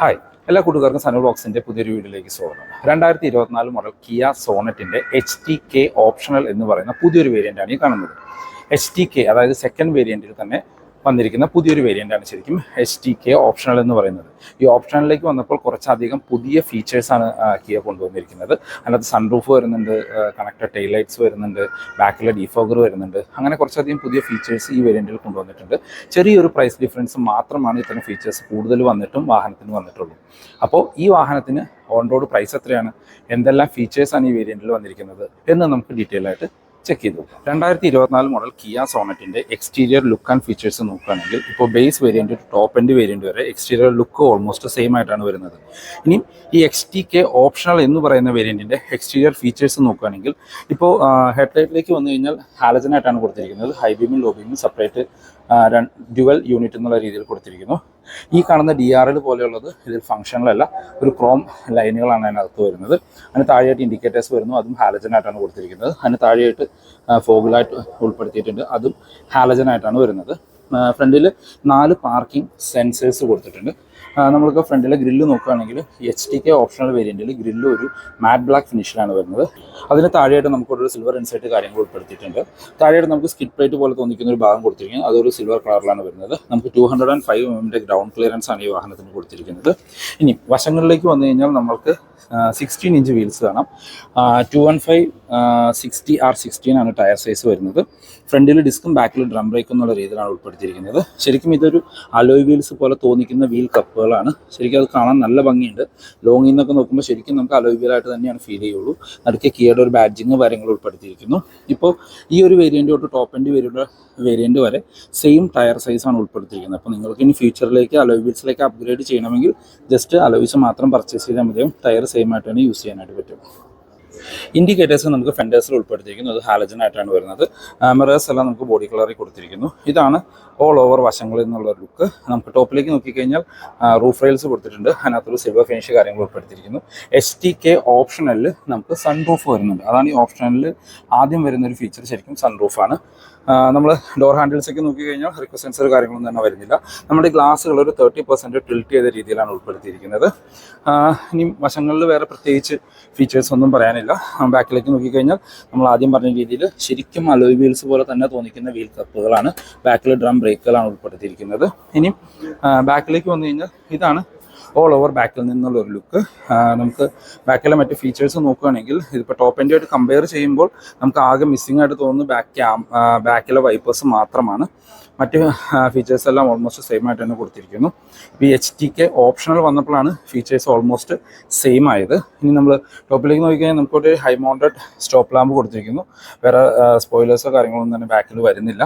Hi എല്ലാ കൂട്ടുകാർക്കും സനു ബോക്സിന്റെ പുതിയൊരു വീഡിയോയിലേക്ക് സ്വാഗതം. രണ്ടായിരത്തി ഇരുപത്തിനാല് മോഡൽ കിയ സോണറ്റിന്റെ എച്ച് ടി കെ ഓപ്ഷണൽ എന്ന് പറയുന്ന പുതിയൊരു വേരിയന്റ് ആണ് ഈ കാണുന്നത്. എച്ച് ടി കെ അതായത് സെക്കൻഡ് വേരിയന്റിൽ തന്നെ വന്നിരിക്കുന്ന പുതിയൊരു വേരിയന്റാണ് ശരിക്കും എച്ച് ടി കെ ഓപ്ഷണൽ എന്ന് പറയുന്നത്. ഈ ഓപ്ഷണലിലേക്ക് വന്നപ്പോൾ കുറച്ചധികം പുതിയ ഫീച്ചേഴ്സാണ് കിയ കൊണ്ടുവന്നിരിക്കുന്നത്. അതിനകത്ത് സൺറൂഫ് വരുന്നുണ്ട് കണക്റ്റഡ് ടെയിൽ ലൈറ്റ്സ് വരുന്നുണ്ട് ബാക്കിലെ ഡിഫോഗർ വരുന്നുണ്ട്. അങ്ങനെ കുറച്ചധികം പുതിയ ഫീച്ചേഴ്സ് ഈ വേരിയന്റിൽ കൊണ്ടുവന്നിട്ടുണ്ട്. ചെറിയൊരു പ്രൈസ് ഡിഫറൻസ് മാത്രമാണ് ഇത്തരം ഫീച്ചേഴ്സ് കൂടുതൽ വന്നിട്ടും വാഹനത്തിന് വന്നിട്ടുള്ളൂ. അപ്പോൾ ഈ വാഹനത്തിന് ഓൺ റോഡ് പ്രൈസ് എത്രയാണ്? എന്തെല്ലാം ഫീച്ചേഴ്സാണ് ഈ വേരിയന്റിൽ വന്നിരിക്കുന്നത്? എന്ന് നമുക്ക് ഡീറ്റെയിൽ ആയിട്ട് ചെക്ക് ചെയ്തു. രണ്ടായിരത്തി ഇരുപത്തിനാല് മോഡൽ കിയ സോണറ്റിന്റെ എക്സ്റ്റീരിയർ ലുക്ക് ആൻഡ് ഫീച്ചേഴ്സ് നോക്കുകയാണെങ്കിൽ ഇപ്പോൾ base variant top end variant വരെ എക്സ്റ്റീരിയർ ലുക്ക് ഓൾമോസ്റ്റ് സെയിം ആയിട്ടാണ് വരുന്നത്. ഇനി ഈ എക്സ് ടി കെ ഓപ്ഷണൽ എന്ന് പറയുന്ന വേരിയന്റിന്റെ എക്സ്റ്റീരിയർ ഫീച്ചേഴ്സ് നോക്കുകയാണെങ്കിൽ ഇപ്പോൾ ഹെഡ്ലൈറ്റിലേക്ക് വന്നു കഴിഞ്ഞാൽ ഹാലജൻ ആയിട്ടാണ് കൊടുത്തിരിക്കുന്നത്. ഹൈ ബീമും ലോ സെപ്പറേറ്റ് ഡ്യുവൽ യൂണിറ്റ് എന്നുള്ള രീതിയിൽ കൊടുത്തിരിക്കുന്നു. ഈ കാണുന്ന ഡി ആർ എൽ പോലെയുള്ളത് ഇതിൽ ഫംഗ്ഷനിലല്ല ഒരു ക്രോം ലൈനുകളാണ് അതിനകത്ത് വരുന്നത്. അതിന് താഴെയായിട്ട് ഇൻഡിക്കേറ്റേഴ്സ് വരുന്നു. അതും ഹാലജനായിട്ടാണ് കൊടുത്തിരിക്കുന്നത്. അതിന് താഴെയായിട്ട് ഫോഗിലായിട്ട് ഉൾപ്പെടുത്തിയിട്ടുണ്ട്. അതും ഹാലജനായിട്ടാണ് വരുന്നത്. ഫ്രണ്ടിൽ നാല് പാർക്കിംഗ് സെൻസേഴ്സ് കൊടുത്തിട്ടുണ്ട്. നമ്മൾക്ക് ഫ്രണ്ടിലെ ഗ്രില്ല് നോക്കുകയാണെങ്കിൽ എച്ച് ടി കെ ഓപ്ഷണൽ വേരിയന്റിൽ ഗ്രില്ല് ഒരു മാറ്റ് ബ്ലാക്ക് ഫിനിഷിലാണ് വരുന്നത്. അതിന് താഴെയായിട്ട് നമുക്കൊരു സിൽവർ ഇൻസൈറ്റ് കാര്യങ്ങൾ ഉൾപ്പെടുത്തിയിട്ടുണ്ട്. താഴെയായിട്ട് നമുക്ക് സ്കിഡ് പ്ലേറ്റ് പോലെ തോന്നിക്കുന്ന ഒരു ഭാഗം കൊടുത്തിരിക്കുന്നത് അതൊരു സിൽവർ കളറിലാണ് വരുന്നത്. നമുക്ക് ടു ഹൺഡ്രഡ് ആൻഡ് ഫൈവ് എമ്മിന്റെ ഗ്രൗണ്ട് ക്ലിയറൻസ് ആണ് ഈ വാഹനത്തിന് കൊടുത്തിരിക്കുന്നത്. ഇനി വശങ്ങളിലേക്ക് വന്നു കഴിഞ്ഞാൽ നമുക്ക് സിക്സ്റ്റീൻ ഇഞ്ച് വീൽസ് കാണാം. Two one five sixty R sixteen ആണ് ടയർ സൈസ് വരുന്നത്. ഫ്രണ്ടിൽ ഡിസ്കും ബാക്കിൽ ഡ്രം ബ്രേക്കും എന്നുള്ള രീതിയിലാണ് ഉൾപ്പെടുത്തിയിരിക്കുന്നത്. ശരിക്കും ഇതൊരു അലോയ് വീൽസ് പോലെ തോന്നിക്കുന്ന വീൽ കപ്പുകളാണ് ശരിക്കും അത് കാണാൻ നല്ല ഭംഗിയുണ്ട്. ലോങ്ങിൽ നിന്നൊക്കെ നോക്കുമ്പോൾ ശരിക്കും നമുക്ക് അലോവിയലായിട്ട് തന്നെയാണ് ഫീൽ ചെയ്യുള്ളൂ. നടുക്കെ കിയയുടെ ഒരു ബാഡ്ജിങ് കാര്യങ്ങൾ ഉൾപ്പെടുത്തിയിരിക്കുന്നു. ഇപ്പോൾ ഈ ഒരു വേരിയന്റ് തൊട്ട് ടോപ്പ് എൻഡ് വരെയുള്ള വേരിയന്റ് വരെ സെയിം ടയർ സൈസാണ് ഉൾപ്പെടുത്തിയിരിക്കുന്നത്. അപ്പോൾ നിങ്ങൾക്ക് ഇനി ഫ്യൂച്ചറിലേക്ക് അലോയിബിൽസിലേക്ക് അപ്ഗ്രേഡ് ചെയ്യണമെങ്കിൽ ജസ്റ്റ് അലോവിസ് മാത്രം പർച്ചേസ് ചെയ്താൽ മതിയാവും. ടയർ സെയിം ആയിട്ട് തന്നെ യൂസ് ചെയ്യാനായിട്ട് പറ്റും. ഇൻഡിക്കേറ്റേഴ്സ് നമുക്ക് ഫെൻഡേഴ്സിൽ ഉൾപ്പെടുത്തിയിരിക്കുന്നു. അത് ഹാലജൻ ആയിട്ടാണ് വരുന്നത്. മിറേഴ്സ് എല്ലാം നമുക്ക് ബോഡി കളറിൽ കൊടുത്തിരിക്കുന്നു. ഇതാണ് ഓൾ ഓവർ വശങ്ങളിൽ നിന്നുള്ള ലുക്ക് നമുക്ക് ടോപ്പിലേക്ക് നോക്കിക്കഴിഞ്ഞാൽ റൂഫ് റെയിൽസ് കൊടുത്തിട്ടുണ്ട്. അതിനകത്തൊരു സിൽവർ ഫിനിഷ് കാര്യങ്ങൾ ഉൾപ്പെടുത്തിയിരിക്കുന്നു. എച്ച് ടി കെ ഓപ്ഷനിൽ നമുക്ക് സൺ റൂഫ് വരുന്നുണ്ട്. അതാണ് ഈ ഓപ്ഷനിൽ ആദ്യം വരുന്ന ഒരു ഫീച്ചർ ശരിക്കും സൺ റൂഫാണ് നമ്മൾ ഡോർ ഹാൻഡിൽസ് ഒക്കെ നോക്കിക്കഴിഞ്ഞാൽ റിക്വസ്റ്റ് സെൻസർ കാര്യങ്ങളൊന്നും തന്നെ വരുന്നില്ല. നമ്മുടെ ഗ്ലാസ്സുകൾ ഒരു തേർട്ടി പെർസെന്റ് ടിൽറ്റ് ചെയ്ത രീതിയിലാണ് ഉൾപ്പെടുത്തിയിരിക്കുന്നത്. ഇനി വശങ്ങളിൽ വേറെ പ്രത്യേകിച്ച് ഫീച്ചേഴ്സ് ഒന്നും പറയാനില്ല. ബാക്കിലേക്ക് നോക്കിക്കഴിഞ്ഞാൽ നമ്മൾ ആദ്യം പറഞ്ഞ രീതിയിൽ ശരിക്കും അലോയ് വീൽസ് പോലെ തന്നെ തോന്നിക്കുന്ന വീൽ കപ്പുകളാണ് ബാക്കിൽ ഡ്രം ബ്രേക്കുകളാണ് ഉൾപ്പെടുത്തിയിരിക്കുന്നത്. ഇനി ബാക്കിലേക്ക് വന്നു കഴിഞ്ഞാൽ ഇതാണ് ഓൾ ഓവർ ബാക്കിൽ നിന്നുള്ള ഒരു ലുക്ക് നമുക്ക് ബാക്കിലെ മറ്റു ഫീച്ചേഴ്സ് നോക്കുകയാണെങ്കിൽ ഇതിപ്പോൾ ടോപ്പ് എന്റെ ആയിട്ട് കമ്പയർ ചെയ്യുമ്പോൾ നമുക്ക് ആകെ മിസ്സിംഗ് ആയിട്ട് തോന്നുന്നു ബാക്ക് ബാക്കിലെ വൈപ്പേഴ്സ് മാത്രമാണ്. മറ്റ് ഫീച്ചേഴ്സ് എല്ലാം ഓൾമോസ്റ്റ് സെയിം ആയിട്ട് തന്നെ കൊടുത്തിരിക്കുന്നു. ഈ എച്ച് ടി കെ ഓപ്ഷണൽ വന്നപ്പോഴാണ് ഫീച്ചേഴ്സ് ഓൾമോസ്റ്റ് സെയിം ആയത്. ഇനി നമ്മൾ ടോപ്പിലേക്ക് നോക്കിക്കഴിഞ്ഞാൽ നമുക്കൊരു ഹൈ മൗണ്ടഡ് സ്റ്റോപ്പ് ലാമ്പ് കൊടുത്തിരിക്കുന്നു. വേറെ സ്പോയിലേഴ്സോ കാര്യങ്ങളൊന്നും തന്നെ ബാക്കിൽ വരുന്നില്ല.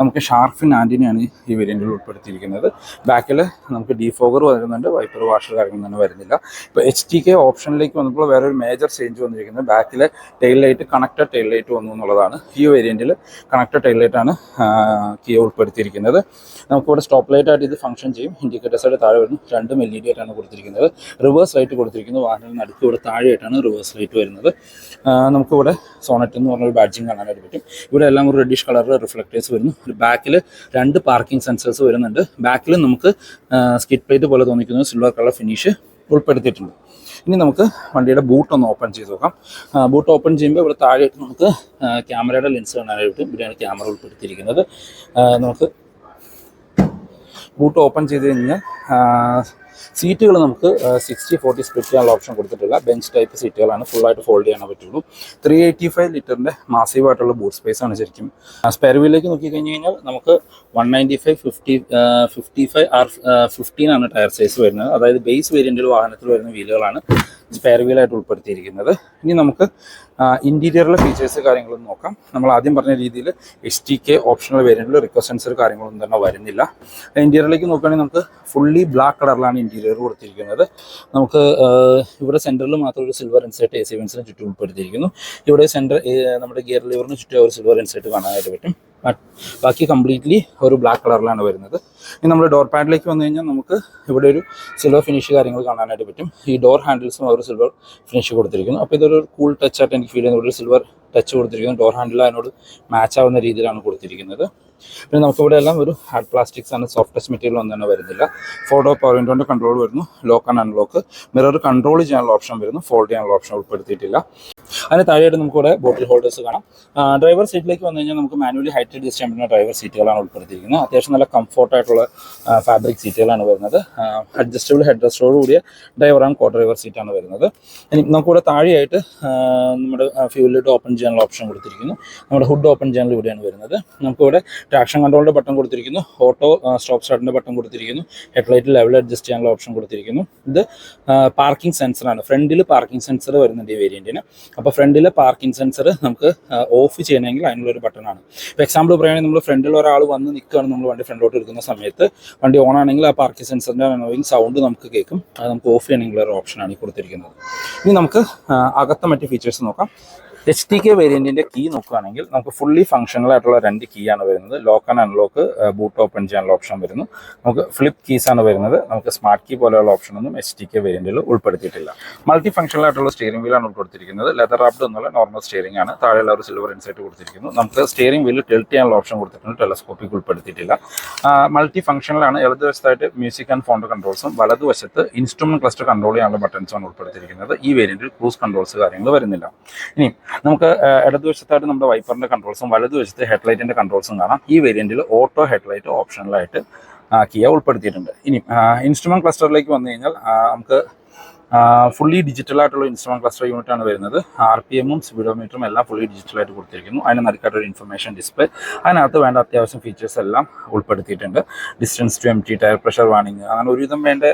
നമുക്ക് ഷാർഫിൻ ആന്റിനെയാണ് ഈ വേരിയന്റിൽ ഉൾപ്പെടുത്തിയിരിക്കുന്നത്. ബാക്കിൽ നമുക്ക് ഡിഫോഗർ വരുന്നുണ്ട് വൈപ്പർ വാഷർ കാര്യങ്ങളൊന്നും തന്നെ വരുന്നില്ല. ഇപ്പോൾ എച്ച് ടി കെ ഓപ്ഷനിലേക്ക് വന്നപ്പോൾ വേറെ ഒരു മേജർ ചേഞ്ച് വന്നിരിക്കുന്നത് ബാക്കിലെ tail light connected tail light വന്നു എന്നുള്ളതാണ്. ഈ വേരിയന്റിൽ കണക്റ്റഡ് ടെയിൽ ലൈറ്റാണ് കിയ ഉൾപ്പെടുത്തിയിരിക്കുന്നത് നമുക്കിവിടെ സ്റ്റോപ്പ് ലൈറ്റ് ആയിട്ട് ഇത് ഫംഗ്ഷൻ ചെയ്യും. ഇൻഡിക്കേറ്റേഴ്സോടെ താഴെ വരുന്നു. രണ്ടും എൽ ഇ ഡി ആയിട്ടാണ് കൊടുത്തിരിക്കുന്നത്. റിവേഴ്സ് ലൈറ്റ് കൊടുത്തിരിക്കുന്നത് വാഹനത്തിന് നടുക്ക് ഇവിടെ താഴെയായിട്ടാണ് റിവേഴ്സ് ലൈറ്റ് വരുന്നത്. നമുക്കിവിടെ സോണറ്റ് എന്ന് പറഞ്ഞൊരു ബാഡ്ജിങ് കാണാനായിട്ട് പറ്റും. ഇവിടെ എല്ലാം ഒരു റെഡിഷ് കളറിൽ റിഫ്ലക്റ്റേഴ്സ് വരുന്നു. ബാക്കിൽ രണ്ട് പാർക്കിംഗ് സെൻസേഴ്സ് വരുന്നുണ്ട്. ബാക്കിൽ നമുക്ക് സ്കിറ്റ് പ്ലേറ്റ് പോലെ തോന്നിക്കുന്ന സിൽവർ കളർ ഫിനിഷ് ഉൾപ്പെടുത്തിയിട്ടുണ്ട്. ഇനി നമുക്ക് വണ്ടിയുടെ ബൂട്ട് ഒന്ന് ഓപ്പൺ ചെയ്ത് നോക്കാം. ബൂട്ട് ഓപ്പൺ ചെയ്യുമ്പോൾ ഇവിടെ താഴെയായിട്ട് നമുക്ക് ക്യാമറയുടെ ലെൻസ് കാണാനായിട്ട് ഇവിടെയാണ് ക്യാമറ ഉൾപ്പെടുത്തിയിരിക്കുന്നത്. നമുക്ക് ബൂട്ട് ഓപ്പൺ ചെയ്ത് കഴിഞ്ഞാൽ സീറ്റുകൾ നമുക്ക് സിക്സ്റ്റി ഫോർട്ടി സ്പ്ലിറ്റ് ചെയ്യാനുള്ള ഓപ്ഷൻ കൊടുത്തിട്ടില്ല ബെഞ്ച് ടൈപ്പ് സീറ്റുകളാണ് ഫുള്ളായിട്ട് ഫോൾഡ് ചെയ്യാൻ പറ്റുള്ളൂ. ത്രീ എയ്റ്റി ഫൈവ് ലിറ്ററിന്റെ മാസീവ് ആയിട്ടുള്ള ബൂട്ട് സ്പേസ് ആണ് ശരിക്കും. സ്പെയർ നോക്കി കഴിഞ്ഞ് കഴിഞ്ഞാൽ നമുക്ക് one ninety five fifty fifty five R fifteen ആണ് ടയർ സൈസ് വരുന്നത്. അതായത് ബേസ് വേരിയന്റിൽ വാഹനത്തിൽ വരുന്ന വീലുകളാണ് സ്പെയർ വീലായിട്ട് ഉൾപ്പെടുത്തിയിരിക്കുന്നത്. ഇനി നമുക്ക് ഇന്റീരിയറിലെ ഫീച്ചേഴ്സ് കാര്യങ്ങളൊന്നും നോക്കാം. നമ്മൾ ആദ്യം പറഞ്ഞ രീതിയിൽ എച്ച് ടി കെ ഓപ്ഷണൽ വേരിയന്റിൽ റിക്വസ്റ്റ് കാര്യങ്ങളൊന്നും തന്നെ വരുന്നില്ല. ഇന്റീരിയറിലേക്ക് നോക്കുകയാണെങ്കിൽ നമുക്ക് ഫുള്ളി ബ്ലാക്ക് കളറിലാണ് ഇന്റീരിയർ കൊടുത്തിരിക്കുന്നത്. നമുക്ക് ഇവിടെ സെന്ററിൽ മാത്രം ഒരു സിൽവർ ഇൻസേർട്ട് എ സി വെൻസിന് ചുറ്റും ഉൾപ്പെടുത്തിയിരിക്കുന്നു. ഇവിടെ സെന്റർ നമ്മുടെ ഗിയർ ലിവറിന് ചുറ്റും ഒരു സിൽവർ ഇൻസേർട്ട് കാണാനായിട്ട് പറ്റും. ബാക്കി കംപ്ലീറ്റ്ലി ഒരു ബ്ലാക്ക് കളറിലാണ് വരുന്നത്. ഇനി നമ്മൾ ഡോർ പാഡിലേക്ക് വന്നു കഴിഞ്ഞാൽ നമുക്ക് ഇവിടെ ഒരു സിൽവർ ഫിനിഷ് കാര്യങ്ങൾ കാണാനായിട്ട് പറ്റും. ഈ ഡോർ ഹാൻഡിൽസും ഒരു സിൽവർ ഫിനിഷ് കൊടുത്തിരിക്കുന്നു. അപ്പോൾ ഇതൊരു കൂൾ ടച്ച് ആയിട്ട് എനിക്ക് ഫീൽ ചെയ്യുന്നത് ഒരു സിൽവർ ടച്ച് കൊടുത്തിരിക്കുന്നു. ഡോർ ഹാൻഡിൽ അതിനോട് മാച്ച് ആവുന്ന രീതിയിലാണ് കൊടുത്തിരിക്കുന്നത്. പിന്നെ നമുക്കിവിടെ എല്ലാം ഒരു ഹാർഡ് പ്ലാസ്റ്റിക്സ് ആണ് സോഫ്റ്റ് ടച്ച് മെറ്റീരിയൽ ഒന്നും തന്നെ വരുന്നില്ല. ഫോട്ടോ പവർ വിൻഡോന്റെ കൺട്രോൾ വരുന്നു. Lock and unlock mirror control ചെയ്യാനുള്ള ഓപ്ഷൻ വരുന്നു. ഫോൾഡ് ചെയ്യാനുള്ള ഓപ്ഷൻ ഉൾപ്പെടുത്തിയിട്ടില്ല. അതിന് താഴെയായിട്ട് നമുക്ക് ഇവിടെ ബോട്ടിൽ ഹോൾഡേഴ്സ് കാണാം ഡ്രൈവർ സീറ്റിലേക്ക് വന്നു കഴിഞ്ഞാൽ നമുക്ക് മാനുവലി ഹൈറ്റ് അഡ്ജസ്റ്റ് ഡ്രൈവർ സീറ്റുകളാണ് ഉൾപ്പെടുത്തിയിരിക്കുന്നത്. അത്യാവശ്യം നല്ല കംഫർട്ട് ആയിട്ടുള്ള ഫാബ്രിക് സീറ്റുകളാണ് വരുന്നത്. അഡ്ജസ്റ്റബിൾ ഹെഡ് റെസ്റ്റോട് കൂടിയ ഡ്രൈവർ ആൻഡ് കോ ഡ്രൈവർ സീറ്റാണ് വരുന്നത്. ഇനി നമുക്കിവിടെ താഴെയായിട്ട് നമ്മുടെ ലിഡ് ഓപ്പൺ ചെയ്യാനുള്ള ഓപ്ഷൻ കൊടുത്തിരിക്കുന്നു. നമ്മുടെ ഹുഡ് ഓപ്പൺ ചെയ്യാനുള്ള ഇവിടെയാണ് വരുന്നത്. നമുക്കിവിടെ ട്രാക്ഷൻ കൺട്രോളിന്റെ ബട്ടൺ കൊടുത്തിരിക്കുന്നു. ഓട്ടോ സ്റ്റോപ്പ് സ്റ്റാർട്ടിന്റെ ബട്ടൺ കൊടുത്തിരിക്കുന്നു. ഹെഡ് ലൈറ്റ് ലെവൽ അഡ്ജസ്റ്റ് ചെയ്യാനുള്ള ഓപ്ഷൻ കൊടുത്തിരിക്കുന്നു. ഇത് പാർക്കിംഗ് സെൻസറാണ് ഫ്രണ്ടിൽ പാർക്കിംഗ് സെൻസർ വരുന്നുണ്ട് ഈ വേരിയന്റിന് അപ്പോൾ ഫ്രണ്ടിലെ പാർക്കിംഗ് സെൻസർ നമുക്ക് ഓഫ് ചെയ്യണമെങ്കിൽ അതിനുള്ളൊരു ബട്ടണാണ്. ഇപ്പോൾ എക്സാമ്പിൾ പറയുകയാണെങ്കിൽ നമ്മൾ ഫ്രണ്ടിൽ ഒരാൾ വന്ന് നിൽക്കുകയാണ് നമ്മൾ വണ്ടി ഫ്രണ്ടിലോട്ട് എടുക്കുന്ന സമയത്ത്. വണ്ടി ഓൺ ആണെങ്കിൽ ആ പാർക്കിംഗ് സെൻസറിന്റെ അനോയിങ് സൗണ്ട് നമുക്ക് കേൾക്കും. അത് നമുക്ക് ഓഫ് ചെയ്യണമെങ്കിൽ ഒരു ഓപ്ഷനാണ് ഈ കൊടുത്തിരിക്കുന്നത്. ഇനി നമുക്ക് അകത്തെ മറ്റ് ഫീച്ചേഴ്സ് നോക്കാം. എച്ച് ടി കെ വേരിയന്റിന്റെ കീ നോക്കുകയാണെങ്കിൽ നമുക്ക് ഫുള്ളി ഫങ്ഷണൽ ആയിട്ടുള്ള രണ്ട് കീ ആണ് വരുന്നത്. Lock and unlock boot open ചെയ്യാനുള്ള ഓപ്ഷൻ വരുന്നു. നമുക്ക് ഫ്ലിപ്പ് കീസ് ആണ് വരുന്നത്. നമുക്ക് സ്മാർട്ട് കീ പോലെയുള്ള ഓപ്ഷൻ ഒന്നും എച്ച് ടി കെ വേരിയന്റിൽ ഉൾപ്പെടുത്തിയിട്ടില്ല. മൾട്ടി ഫങ്ഷണൽ ആയിട്ടുള്ള സ്റ്റിയറിംഗ് വീലാണ് ഉൾപ്പെടുത്തിയിരിക്കുന്നത്. ലെതർ റാപ്ഡ് എന്നുള്ള നോർമൽ സ്റ്റിയറിംഗ് ആണ്. താഴെയുള്ള ഒരു സിൽവർ ഇൻസൈറ്റ് കൊടുത്തിരിക്കുന്നു. നമുക്ക് സ്റ്റിയറിംഗ് വീൽ ടെൽറ്റ് ചെയ്യാനുള്ള ഓപ്ഷൻ കൊടുത്തിട്ടുണ്ട്. ടെലസ്കോപ്പിക് ഉൾപ്പെടുത്തിയിട്ടില്ല. മൾട്ടി ഫങ്ഷണലാണ് ഇടതുവശത്തായിട്ട് മ്യൂസിക് ആൻഡ് ഫോണ്ട് കൺട്രോൾസും വലതുവശത്ത് ഇൻസ്ട്രുമെന്റ് ക്ലസ്റ്റർ കൺട്രോൾ ചെയ്യാനുള്ള ബട്ടൺസുമാണ് ഉൾപ്പെടുത്തിയിരിക്കുന്നത്. ഈ വേരിയന്റിൽ ക്രൂസ് കൺട്രോൾസ് കാര്യങ്ങൾ വരുന്നില്ല. ഇനി നമുക്ക് ഇടതുവശത്തായിട്ട് നമ്മുടെ വൈപ്പറിന്റെ കൺട്രോൾസും വലതുവശത്ത് ഹെഡ്ലൈറ്റിന്റെ കൺട്രോൾസും കാണാം. ഈ വേരിയന്റിൽ ഓട്ടോ ഹെഡ്ലൈറ്റ് ഓപ്ഷണലായിട്ട് കിയ ഉൾപ്പെടുത്തിയിട്ടുണ്ട്. ഇനി ഇൻസ്ട്രുമെന്റ് ക്ലസ്റ്ററിലേക്ക് വന്നു കഴിഞ്ഞാൽ നമുക്ക് ഫുള്ളി ഡിജിറ്റൽ ആയിട്ടുള്ള ഇൻസ്ട്രുമെന്റ് ക്ലസ്റ്റർ യൂണിറ്റ് ആണ് വരുന്നത്. ആർ പി എമ്മും സ്പീഡോമീറ്ററും എല്ലാം ഫുള്ളി ഡിജിറ്റൽ ആയിട്ട് കൊടുത്തിരിക്കുന്നു. അതിന് നടുക്കായിട്ട് ഒരു ഇൻഫർമേഷൻ ഡിസ്പ്ലേ അതിനകത്ത് വേണ്ട അത്യാവശ്യം ഫീച്ചേഴ്സ് എല്ലാം ഉൾപ്പെടുത്തിയിട്ടുണ്ട്. Distance to empty tyre pressure warning അങ്ങനെ ഒരുവിധം വേണ്ട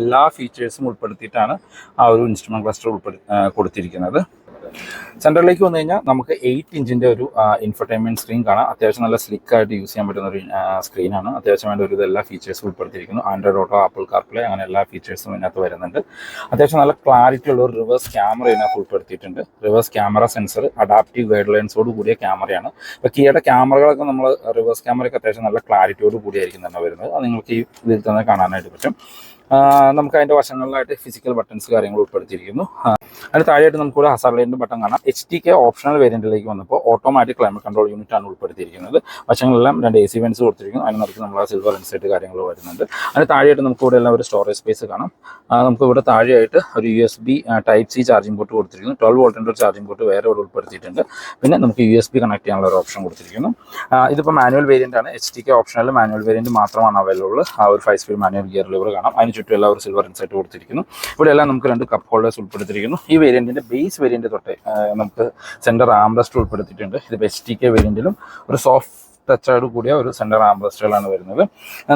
എല്ലാ ഫീച്ചേഴ്സും ഉൾപ്പെടുത്തിയിട്ടാണ് ആ ഒരു ഇൻസ്ട്രുമെന്റ് ക്ലസ്റ്റർ ഉൾപ്പെടു കൊടുത്തിരിക്കുന്നത്. സെന്ററിലേക്ക് വന്നു കഴിഞ്ഞാൽ നമുക്ക് എയ്റ്റ് ഇഞ്ചിന്റെ ഒരു ഇൻഫർടൈൻമെന്റ് സ്ക്രീൻ കാണാം. അത്യാവശ്യം നല്ല സ്ലിക്ക് ആയിട്ട് യൂസ് ചെയ്യാൻ പറ്റുന്ന ഒരു സ്ക്രീനാണ് അത്യാവശ്യം വേണ്ട ഒരു എല്ലാ ഫീച്ചേഴ്സും ഉൾപ്പെടുത്തിയിരിക്കുന്നു. ആൻഡ്രോയിഡ് ഓട്ടോ ആപ്പിൾ കാർപ്ലേ അങ്ങനെ എല്ലാ ഫീച്ചേഴ്സും ഇതിനകത്ത് വരുന്നുണ്ട്. അത്യാവശ്യം നല്ല ക്ലാരിറ്റി ഉള്ള ഒരു റിവേഴ്സ് ക്യാമറ ഇതിനകത്ത് ഉൾപ്പെടുത്തിയിട്ടുണ്ട്. Reverse camera sensor adaptive guide ലൈൻസോട് കൂടിയ ക്യാമറയാണ് ഇപ്പോൾ കീയുടെ ക്യാമറകളൊക്കെ നമ്മൾ റിവേഴ്സ് ക്യാമറയൊക്കെ അത്യാവശ്യം നല്ല ക്ലാരിറ്റിയോട് കൂടിയായിരിക്കും തന്നെ വരുന്നത്. അത് നിങ്ങൾക്ക് ഈ ഇതിൽ തന്നെ കാണാനായിട്ട് പറ്റും. നമുക്ക് അതിന്റെ വശങ്ങളിലായിട്ട് ഫിസിക്കൽ ബട്ടൺസ് കാര്യങ്ങൾ ഉൾപ്പെടുത്തിയിരിക്കുന്നു. അതിന് താഴെയായിട്ട് ഒരു ഹസാർ ലൈന്റെ ബട്ടൺ കാണാം. എച്ച് ടി കെ ഓപ്ഷണൽ വേരിയന്റിലേക്ക് വന്നപ്പോൾ ഓട്ടോമാറ്റിക് ക്ലൈമറ്റ് കൺട്രോൾ യൂണിറ്റ് ആണ് ഉൾപ്പെടുത്തിയിരിക്കുന്നത്. വശങ്ങളെല്ലാം രണ്ട് എ സി വെൻസ് കൊടുത്തിരിക്കുന്നു. അതിന് നമുക്ക് നമ്മൾ സിൽവർ ഇൻസൈറ്റ് കാര്യങ്ങൾ വരുന്നുണ്ട്. അതിന് താഴെയായിട്ട് നമുക്ക് ഇവിടെ എല്ലാം ഒരു സ്റ്റോറേജ് സ്പേസ് കാണാം. നമുക്ക് ഇവിടെ താഴെയായിട്ട് ഒരു U S B type C charging port കൊടുത്തിരിക്കുന്നു. ട്വൽവ് വോൾട്ടിന്റെ ഒരു ചാർജിംഗ് പോർട്ട് വേറെ ഇവിടെ ഉൾപ്പെടുത്തിയിട്ടുണ്ട്. പിന്നെ നമുക്ക് യു എസ് ബി കണക്ട് ചെയ്യാനുള്ള ഒരു ഓപ്ഷൻ കൊടുത്തിരിക്കുന്നു. ഇതിപ്പോൾ മാനുവൽ വേരിയന്റ് ആണ്. H T K optional manual variant മാത്രമാണ് അവൈലബിൾ ആ ഒരു five speed manual gear lever കാണാം. അതിന് ചുറ്റും ഒരു സിൽവർ ഇൻസൈറ്റ് കൊടുത്തിരിക്കുന്നു. ഇവിടെ എല്ലാം നമുക്ക് രണ്ട് കപ്പ് ഹോൾഡേഴ്സ് ഉൾപ്പെടുത്തിയിരിക്കുന്നു. ഈ വേരിയന്റിന്റെ ബേസ് വേരിയന്റ് തൊട്ടേ നമുക്ക് സെന്റർ ആംബ്രസ്റ്റ് ഉൾപ്പെടുത്തിയിട്ടുണ്ട്. ഇത് എസ് ടി കെ വേരിയന്റിലും ഒരു സോഫ്റ്റ് ടച്ചോട് കൂടിയ ഒരു സെന്റർ ആംബ്രസ്റ്റുകളാണ് വരുന്നത്.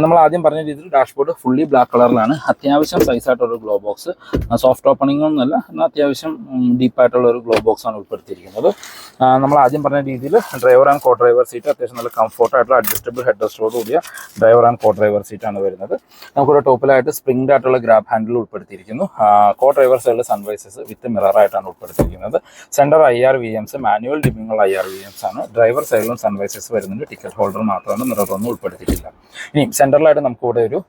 നമ്മൾ ആദ്യം പറഞ്ഞ രീതിയിൽ ഡാഷ്ബോർഡ് ഫുള്ളി ബ്ലാക്ക് കളറിലാണ് അത്യാവശ്യം സൈസ് ആയിട്ടുള്ള ഒരു ഗ്ലോ ബോക്സ് സോഫ്റ്റ് ഓപ്പണിംഗ് ഒന്നുമല്ല എന്നാൽ അത്യാവശ്യം ഡീപ്പായിട്ടുള്ള ഒരു ഗ്ലോ ബോക്സ് ആണ് ഉൾപ്പെടുത്തിയിരിക്കുന്നത്. നമ്മൾ ആദ്യം പറഞ്ഞ രീതിയിൽ driver and co driver seat അത്യാവശ്യം നല്ല കംഫോർട്ട് ആയിട്ടുള്ള അഡ്ജസ്റ്റബിൾ ഹെഡ് റെസ്റ്റോട് കൂടിയ ഡ്രൈവർ ആൻഡ് കോ ഡ്രൈവർ സീറ്റാണ് വരുന്നത്. നമുക്കൊരു ടോപ്പിലായിട്ട് സ്പ്രിംഗ് ആയിട്ടുള്ള ഗ്രാബ് ഹാൻഡിൽ ഉൾപ്പെടുത്തിയിരിക്കുന്നു. കോ ഡ്രൈവർ സൈഡിൽ സൺവൈസസ് വിത്ത് മിറർ ആയിട്ടാണ് ഉൾപ്പെടുത്തിയിരിക്കുന്നത്. Centre I R V Ms manual ഡിമ്മിങ്ങുള്ള I R V Ms ആണ്. ഡ്രൈവർ സൈഡിലും സൺവൈസസ് വരുന്നുണ്ട്. ടിക്കറ്റ് ഹോൾഡർ മാത്രമാണ് മിറർ ഒന്നും ഉൾപ്പെടുത്തിയിട്ടില്ല. ഇനി സെന്ററിലായിട്ട് നമുക്കിവിടെ ഒരു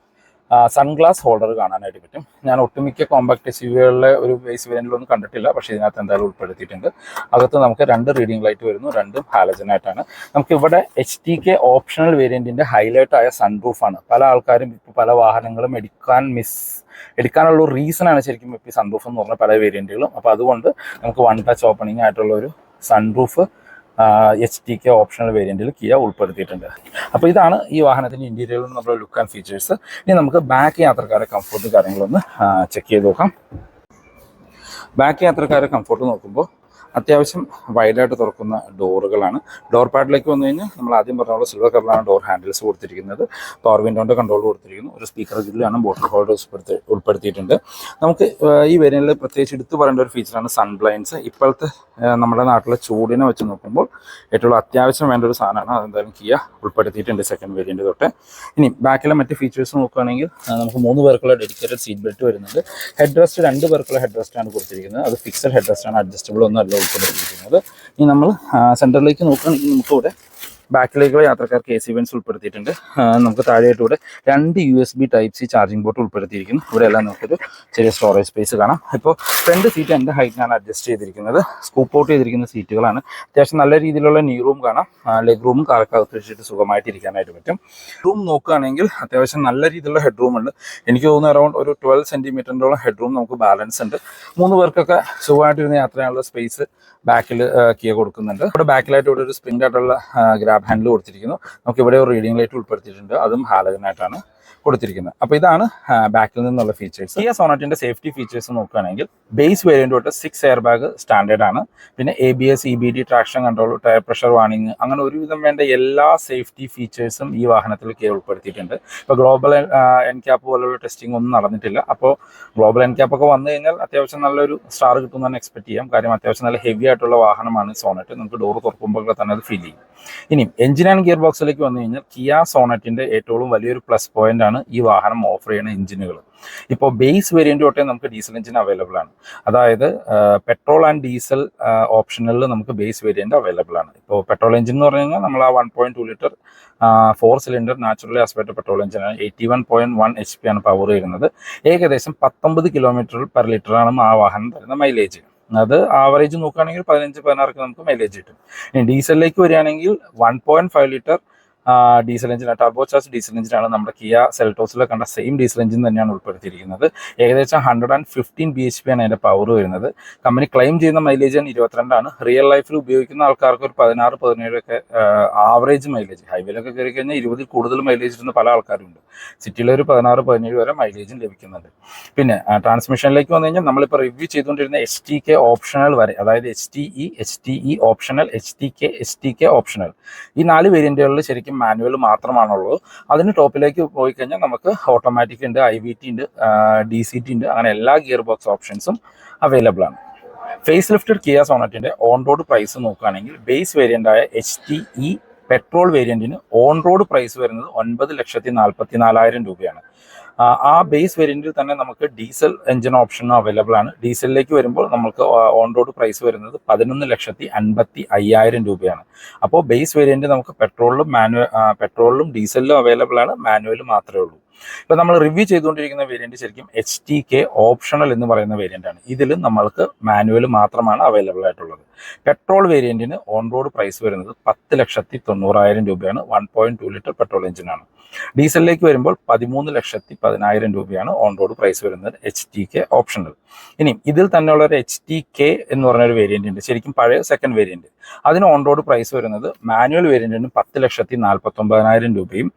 സൺഗ്ലാസ് ഹോൾഡർ കാണാനായിട്ട് പറ്റും. ഞാൻ ഒട്ടുമിക്ക കോമ്പാക്ട് എസ് യുവികളിലെ ഒരു ബേസ് വേരിയന്റിലൊന്നും കണ്ടിട്ടില്ല പക്ഷേ ഇതിനകത്ത് എന്തായാലും ഉൾപ്പെടുത്തിയിട്ടുണ്ട്. അകത്ത് നമുക്ക് രണ്ട് റീഡിംഗ് ലൈറ്റ് വരുന്നു രണ്ടും ഹാലജനായിട്ടാണ് നമുക്ക് ഇവിടെ എച്ച് ടി കെ ഓപ്ഷണൽ വേരിയന്റിന്റെ ഹൈലൈറ്റ് ആയ സൺറൂഫാണ് പല ആൾക്കാരും ഇപ്പോൾ പല വാഹനങ്ങളും എടുക്കാൻ മിസ് എടുക്കാനുള്ള ഒരു ആണ് ശരിക്കും ഇപ്പോൾ ഈ സൺറൂഫ് എന്ന് പറഞ്ഞ പല വേരിയന്റുകളും അപ്പോൾ അതുകൊണ്ട് നമുക്ക് വൺ ടച്ച് ഓപ്പണിംഗ് ആയിട്ടുള്ള ഒരു sunroof H T K optional വേരിയന്റിൽ Kia ഉൾപ്പെടുത്തിയിട്ടുണ്ട്. അപ്പോൾ ഇതാണ് ഈ വാഹനത്തിന്റെ ഇന്റീരിയറിൽ നമ്മുടെ ലുക്ക് ആൻഡ് ഫീച്ചേഴ്സ് ഇനി നമുക്ക് ബാക്ക് യാത്രക്കാരെ കംഫർട്ട് കാര്യങ്ങളൊന്ന് ചെക്ക് ചെയ്ത് നോക്കാം. ബാക്ക് യാത്രക്കാരെ കംഫർട്ട് നോക്കുമ്പോൾ അത്യാവശ്യം വൈഡായിട്ട് തുറക്കുന്ന ഡോറുകളാണ്. ഡോർ പാഡിലേക്ക് വന്നു കഴിഞ്ഞാൽ നമ്മൾ ആദ്യം പറഞ്ഞ പോലെ സിൽവർ കളറാണ് ഡോർ ഹാൻഡിൽസ് കൊടുത്തിരിക്കുന്നത്. പവർ വിൻഡോന്റെ കൺട്രോൾ കൊടുത്തിരിക്കുന്നു. ഒരു സ്പീക്കർ ഗ്രില്ലാണ് ബോട്ടിൽ ഹോൾഡേഴ്സ് ഉൾപ്പെടുത്തി ഉൾപ്പെടുത്തിയിട്ടുണ്ട്. നമുക്ക് ഈ വേരിയനിൽ പ്രത്യേകിച്ച് എടുത്തു പറയേണ്ട ഒരു ഫീച്ചറാണ് സൺ ബ്ലൈൻസ് ഇപ്പോഴത്തെ നമ്മുടെ നാട്ടിലെ ചൂടിനെ വെച്ച് നോക്കുമ്പോൾ ഏറ്റവും അത്യാവശ്യം വേണ്ട ഒരു സാധനമാണ്. അതെന്തായാലും കിയ ഉൾപ്പെടുത്തിയിട്ടുണ്ട് സെക്കൻഡ് വേരിയന്റ് തൊട്ട്. ഇനി ബാക്കിലെ മറ്റ് ഫീച്ചേഴ്സ് നോക്കുകയാണെങ്കിൽ നമുക്ക് മൂന്ന് പേർക്കുള്ള ഡെഡിക്കേറ്റഡ് സീറ്റ് ബെൽറ്റ് വരുന്നുണ്ട്. ഹെഡ് റെസ്റ്റ് രണ്ട് പേർക്കുള്ള ഹെഡ് റെസ്റ്റ് ആണ് കൊടുത്തിരിക്കുന്നത്. അത് ഫിക്സഡ് ഹെഡ് റെസ്റ്റ് ആണ് അഡ്ജസ്റ്റബിൾ ഒന്നും അല്ല ഉൾപ്പെടുത്തിയിരിക്കുന്നത്. ഇനി നമ്മൾ സെന്ററിലേക്ക് നോക്കുകയാണെങ്കിൽ നമുക്കിവിടെ ബാക്കിലേക്കുള്ള യാത്രക്കാർക്ക് എ സി വെൻസ് ഉൾപ്പെടുത്തിയിട്ടുണ്ട്. നമുക്ക് താഴെയായിട്ട് ഇവിടെ രണ്ട് U S B type C charging port ഉൾപ്പെടുത്തിയിരിക്കുന്നു. ഇവിടെ എല്ലാം നമുക്കൊരു ചെറിയ സ്റ്റോറേജ് സ്പേസ് കാണാം. ഇപ്പോൾ ഫ്രണ്ട് സീറ്റ് എന്റെ ഹൈറ്റിനാണ് അഡ്ജസ്റ്റ് ചെയ്തിരിക്കുന്നത്. സ്കൂപ്പ് ഔട്ട് ചെയ്തിരിക്കുന്ന സീറ്റുകളാണ് അത്യാവശ്യം നല്ല രീതിയിലുള്ള നീ റൂം കാണാം. ലെഗ് റൂമും കാറൊക്കെ വെച്ചിട്ട് സുഖമായിട്ട് ഇരിക്കാനായിട്ട് പറ്റും. റൂം നോക്കുകയാണെങ്കിൽ അത്യാവശ്യം നല്ല രീതിയിലുള്ള ഹെഡ് റൂം ഉണ്ട്. എനിക്ക് തോന്നുന്നു അറൗണ്ട് ഒരു ട്വൽവ് സെന്റിമീറ്ററിന്റെയോളം ഹെഡ് റൂം നമുക്ക് ബാലൻസ് ഉണ്ട്. മൂന്ന് പേർക്കൊക്കെ സുഖമായിട്ടിരുന്ന് യാത്ര ചെയ്യാനുള്ള സ്പേസ് ബാക്കിൽ കിയ കൊടുക്കുന്നുണ്ട്. ഇവിടെ ബാക്കിലായിട്ട് ഇവിടെ ഒരു സ്പ്രിംഗ് ആയിട്ടുള്ള ഗ്രാബ് ഹാൻഡിൽ കൊടുത്തിരിക്കുന്നു. നമുക്ക് ഇവിടെ ഒരു റീഡിംഗ് ലൈറ്റ് ഉൾപ്പെടുത്തിയിട്ടുണ്ട്. അതും ഹാലജനായിട്ടാണ് കൊടുത്തിരിക്കുന്നത്. അപ്പോൾ ഇതാണ് ബാക്കിൽ നിന്നുള്ള ഫീച്ചേഴ്സ് ഈ സോണറ്റിന്റെ സേഫ്റ്റി ഫീച്ചേഴ്സ് നോക്കുകയാണെങ്കിൽ ബേസ് വേരിയന്റ് തൊട്ട് സിക്സ് എയർ ബാഗ് സ്റ്റാൻഡേർഡ് ആണ്. പിന്നെ A B S E B D traction control tyre pressure warning അങ്ങനെ ഒരുവിധം വേണ്ട എല്ലാ സേഫ്റ്റി ഫീച്ചേഴ്സും ഈ വാഹനത്തിൽ കിയ ഉൾപ്പെടുത്തിയിട്ടുണ്ട്. ഇപ്പോൾ ഗ്ലോബൽ എൻ ക്യാപ്പ് പോലുള്ള ടെസ്റ്റിംഗ് ഒന്നും നടന്നിട്ടില്ല. അപ്പോൾ ഗ്ലോബൽ എൻ ക്യാപ്പ് ഒക്കെ വന്നു കഴിഞ്ഞാൽ അത്യാവശ്യം നല്ലൊരു സ്റ്റാർ കിട്ടുമെന്ന് എക്സ്പെക്ട് ചെയ്യാം. കാര്യം അത്യാവശ്യം നല്ല ഹെവി ആയിട്ടുള്ള വാഹനമാണ് സോണറ്റ്. നമുക്ക് ഡോർ തുറക്കുമ്പോൾ തന്നെ അത് ഫീൽ ചെയ്യും. ഇനിയും എഞ്ചിൻ ആൻഡ് ഗിയർ ബോക്സിലേക്ക് വന്നു കഴിഞ്ഞാൽ കിയ സോണറ്റിന്റെ ഏറ്റവും വലിയൊരു പ്ലസ് പോയിന്റ് ആണ് ഈ വാഹനം ഓഫർ ചെയ്യുന്ന എഞ്ചിനുകൾ ഇപ്പോൾ ബേസ് വേരിയന്റ് തൊട്ടേ നമുക്ക് ഡീസൽ എഞ്ചിൻ അവൈലബിൾ ആണ്. അതായത് പെട്രോൾ ആൻഡ് ഡീസൽ ഓപ്ഷനിൽ നമുക്ക് ബേസ് വേരിയന്റ് അവൈലബിൾ ആണ്. ഇപ്പോൾ പെട്രോൾ എഞ്ചിൻ എന്ന് പറഞ്ഞു കഴിഞ്ഞാൽ നമ്മൾ ആ one point two litre four cylinder naturally aspect petrol എഞ്ചിനാണ് eighty one point one H P ആണ് പവർ വരുന്നത്. ഏകദേശം പത്തൊമ്പത് കിലോമീറ്റർ പെർ ലിറ്റർ ആണ് ആ വാഹനം തരുന്ന മൈലേജ് അത് ആവറേജ് നോക്കുകയാണെങ്കിൽ പതിനഞ്ച് പതിനാറൊക്കെ നമുക്ക് മൈലേജ് കിട്ടും. ഇനി ഡീസലിലേക്ക് വരികയാണെങ്കിൽ one point five litre diesel engine turbo charge diesel എഞ്ചിനാണ് നമ്മുടെ കിയ സെൽട്ടോസിൽ കണ്ട സെയിം ഡീസൽ എഞ്ചിൻ തന്നെയാണ് ഉൾപ്പെടുത്തിയിരിക്കുന്നത്. ഏകദേശം hundred and fifteen B H P ആണ് അതിന്റെ പവർ വരുന്നത്. കമ്പനി ക്ലെയിം ചെയ്യുന്ന മൈലേജ് ആണ് ഇരുപത്തിരണ്ടാണ്. റിയൽ ലൈഫിൽ ഉപയോഗിക്കുന്ന ആൾക്കാർക്ക് ഒരു പതിനാറ് പതിനേഴൊക്കെ ആവറേജ് മൈലേജ് ഹൈവേയിലൊക്കെ കയറി കഴിഞ്ഞാൽ ഇരുപതിൽ കൂടുതൽ മൈലേജ് ഇരുന്ന പല ആൾക്കാരുണ്ട്. സിറ്റിയിൽ ഒരു പതിനാറ് പതിനേഴ് വരെ മൈലേജും ലഭിക്കുന്നുണ്ട്. പിന്നെ ട്രാൻസ്മിഷനിലേക്ക് വന്നു കഴിഞ്ഞാൽ നമ്മളിപ്പോൾ റിവ്യൂ ചെയ്തുകൊണ്ടിരുന്ന എച്ച് ടി കെ ഓപ്ഷണൽ വരെ അതായത് H T E H T E optional H T K H T K optional ഈ നാല് വേരിയന്റുകളിൽ ശരിക്കും മാനുവൽ മാത്രമാണുള്ളത്. അതിന് ടോപ്പിലേക്ക് പോയി കഴിഞ്ഞാൽ നമുക്ക് ഓട്ടോമാറ്റിക് ഉണ്ട് ഐ വി ടി ഉണ്ട് ഡി സി ടി ഉണ്ട് അങ്ങനെ എല്ലാ ഗിയർ ബോക്സ് ഓപ്ഷൻസും അവൈലബിൾ ആണ്. ഫേസ് ലിഫ്റ്റഡ് കിയ സോണറ്റിന്റെ ഓൺ റോഡ് പ്രൈസ് നോക്കുകയാണെങ്കിൽ ബേസ് വേരിയന്റ് ആയ എച്ച് ടി ഇ പെട്രോൾ വേരിയന്റിന് ഓൺ റോഡ് പ്രൈസ് വരുന്നത് ഒൻപത് ലക്ഷത്തി നാൽപ്പത്തി നാലായിരം രൂപയാണ്. ആ, ബേസ് വേരിയന്റിൽ തന്നെ നമുക്ക് ഡീസൽ എഞ്ചിൻ ഓപ്ഷൻ അവൈലബിൾ ആണ്. ഡീസലിലേക്ക് വരുമ്പോൾ നമുക്ക് ഓൺ റോഡ് പ്രൈസ് വരുന്നത് പതിനൊന്ന് ലക്ഷത്തി അൻപത്തി അയ്യായിരം രൂപയാണ്. അപ്പോൾ ബേസ് വേരിയന്റ് നമുക്ക് പെട്രോളിലും മാനുവൽ പെട്രോളിലും ഡീസലിലും അവൈലബിൾ ആണ്. മാനുവൽ മാത്രമേ ഉള്ളൂ. ഇപ്പൊ നമ്മൾ റിവ്യൂ ചെയ്തുകൊണ്ടിരിക്കുന്ന വേരിയന്റ് ശരിക്കും എച്ച് ടി കെ ഓപ്ഷണൽ എന്ന് പറയുന്ന വേരിയന്റ് ആണ്. ഇതിൽ നമ്മൾക്ക് മാനുവൽ മാത്രമാണ് അവൈലബിൾ ആയിട്ടുള്ളത്. പെട്രോൾ വേരിയന്റിന് ഓൺ റോഡ് പ്രൈസ് വരുന്നത് പത്ത് ലക്ഷത്തി തൊണ്ണൂറായിരം രൂപയാണ്. One point two litre petrol എഞ്ചിനാണ് ഡീസലിലേക്ക് വരുമ്പോൾ പതിമൂന്ന് ലക്ഷത്തി പതിനായിരം രൂപയാണ് ഓൺ റോഡ് പ്രൈസ് വരുന്നത് എച്ച് ടി കെ ഓപ്ഷണൽ ഇനി ഇതിൽ തന്നെ ഉള്ള ഒരു എച്ച് ടി കെ എന്ന് പറഞ്ഞ ഒരു വേരിയന്റ് ഉണ്ട്. ശരിക്കും പഴയ സെക്കൻഡ് വേരിയന്റ് അതിന് ഓൺ റോഡ് പ്രൈസ് വരുന്നത് മാനുവൽ വേരിയന്റിന് പത്ത് ലക്ഷത്തി നാൽപ്പത്തി ഒമ്പതിനായിരം രൂപയും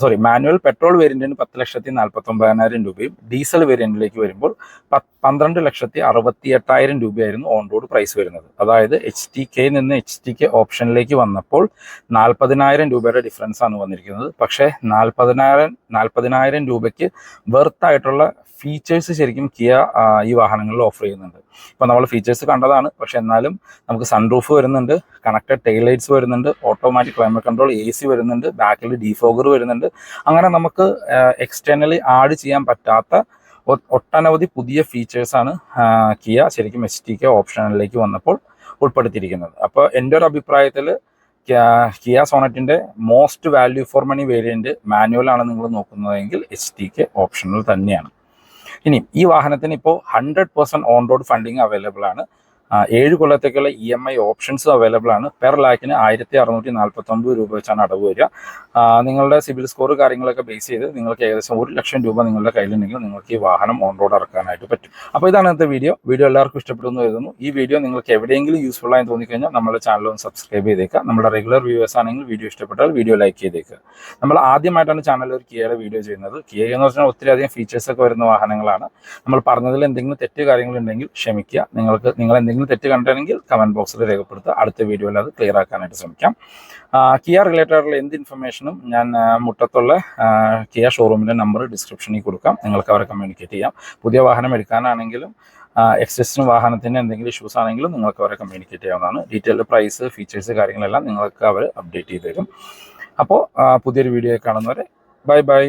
സോറി മാനുവൽ പെട്രോൾ വേരിയന്റിന് പത്ത് ലക്ഷത്തി നാൽപ്പത്തി ഒമ്പതിനായിരം രൂപയും ഡീസൽ വേരിയന്റിലേക്ക് വരുമ്പോൾ പന്ത്രണ്ട് ലക്ഷത്തി അറുപത്തി എട്ടായിരം രൂപയായിരുന്നു ഓൺ റോഡ് പ്രൈസ് വരുന്നത്. അതായത് എച്ച് ടി കെ നിന്ന് എച്ച് ടി കെ ഓപ്ഷനിലേക്ക് വന്നപ്പോൾ നാൽപ്പതിനായിരം രൂപയുടെ ഡിഫറൻസ് ആണ് വന്നിരിക്കുന്നത്. പക്ഷേ നാൽപ്പതിനായിരം നാൽപ്പതിനായിരം രൂപയ്ക്ക് വെർത്തായിട്ടുള്ള ഫീച്ചേഴ്സ് ശരിക്കും കിയ ഈ വാഹനങ്ങളിൽ ഓഫർ ചെയ്യുന്നുണ്ട്. ഇപ്പം നമ്മൾ ഫീച്ചേഴ്സ് കണ്ടതാണ്. പക്ഷെ എന്നാലും നമുക്ക് സൺറൂഫ് വരുന്നുണ്ട് കണക്റ്റഡ് ടെയിൽ ലൈറ്റ്സ് വരുന്നുണ്ട് automatic climate control A C വരുന്നുണ്ട് ബാക്കിൽ ഡിഫോഗർ വരുന്നുണ്ട്. അങ്ങനെ നമുക്ക് എക്സ്റ്റേണലി ആഡ് ചെയ്യാൻ പറ്റാത്ത ഒട്ടനവധി പുതിയ ഫീച്ചേഴ്സാണ് കിയ ശരിക്കും എസ് ടി കെ ഓപ്ഷനിലേക്ക് വന്നപ്പോൾ ഉൾപ്പെടുത്തിയിരിക്കുന്നത്. അപ്പോൾ എന്റെ ഒരു അഭിപ്രായത്തിൽ Kia സോണറ്റിന്റെ most value for money variant manual ആണ് നിങ്ങൾ നോക്കുന്നതെങ്കിൽ എച്ച് ടി കെ ഓപ്ഷണൽ തന്നെയാണ്. ഇനി ഈ വാഹനത്തിന് ഇപ്പോൾ hundred percent on road funding available ആണ്. ഏഴ് കൊല്ലത്തേക്കുള്ള E M I options available ആണ്. പെർ ലാക്കിന് ആയിരത്തി അറുന്നൂറ്റി നാൽപ്പത്തി ഒമ്പത് രൂപ വെച്ചാണ് അടവ് വരിക. നിങ്ങളുടെ സിബിൽ സ്കോർ കാര്യങ്ങളൊക്കെ ബേസ് ചെയ്ത് നിങ്ങൾക്ക് ഏകദേശം ഒരു ലക്ഷം രൂപ നിങ്ങളുടെ കയ്യിലുണ്ടെങ്കിൽ നിങ്ങൾക്ക് ഈ വാഹനം ഓൺ റോഡ് ഇറക്കാനായിട്ട് പറ്റും. അപ്പോൾ ഇതാണ് ഇന്നത്തെ വീഡിയോ വീഡിയോ എല്ലാവർക്കും ഇഷ്ടപ്പെടുന്നു എഴുതുന്നു. ഈ വീഡിയോ നിങ്ങൾക്ക് എവിടെയെങ്കിലും യൂസ്ഫുൾ ആയി തോന്നിക്കഴിഞ്ഞാൽ നമ്മുടെ ചാനൽ ഒന്ന് സബ്സ്ക്രൈബ് ചെയ്തേക്കുക. നമ്മുടെ റെഗുലർ വ്യൂവേഴ്സ് ആണെങ്കിൽ വീഡിയോ ഇഷ്ടപ്പെട്ടാൽ വീഡിയോ ലൈക്ക് ചെയ്തേക്കുക. നമ്മൾ ആദ്യമായിട്ടാണ് ചാനലിൽ ഒരു കിയയുടെ വീഡിയോ ചെയ്യുന്നത്. കിയ എന്ന് പറഞ്ഞാൽ ഒത്തിരി അധികം ഫീച്ചേഴ്സ് ഒക്കെ വരുന്ന വാഹനങ്ങളാണ്. നമ്മൾ പറഞ്ഞതിൽ എന്തെങ്കിലും തെറ്റ് കാര്യങ്ങളുണ്ടെങ്കിൽ ക്ഷമിക്കുക. നിങ്ങൾക്ക് നിങ്ങൾ എന്തെങ്കിലും തെറ്റ് കണ്ടിട്ടുണ്ടെങ്കിൽ കമന്റ് ബോക്സിൽ രേഖപ്പെടുത്തുക. അടുത്ത വീഡിയോയിൽ അത് ക്ലിയർ ആക്കാനായിട്ട് ശ്രമിക്കാം. കിയ റിലേറ്റഡ് ആയിട്ടുള്ള എന്ത് ഇൻഫർമേഷനും ഞാൻ മുട്ടത്തുള്ള കിയ ഷോറൂമിന്റെ നമ്പർ ഡിസ്ക്രിപ്ഷനിൽ കൊടുക്കാം. നിങ്ങൾക്ക് അവരെ കമ്മ്യൂണിക്കേറ്റ് ചെയ്യാം. പുതിയ വാഹനം എടുക്കാനാണെങ്കിലും എക്സസിന് വാഹനത്തിന് എന്തെങ്കിലും ഇഷ്യൂസ് ആണെങ്കിലും നിങ്ങൾക്ക് അവരെ കമ്മ്യൂണിക്കേറ്റ് ചെയ്യാവുന്നതാണ്. ഡീറ്റെയിൽഡ് പ്രൈസ് ഫീച്ചേഴ്സ് കാര്യങ്ങളെല്ലാം നിങ്ങൾക്ക് അവർ അപ്ഡേറ്റ് ചെയ്ത് തരും. അപ്പോൾ പുതിയൊരു വീഡിയോ കാണുന്നവരെ ബൈ ബൈ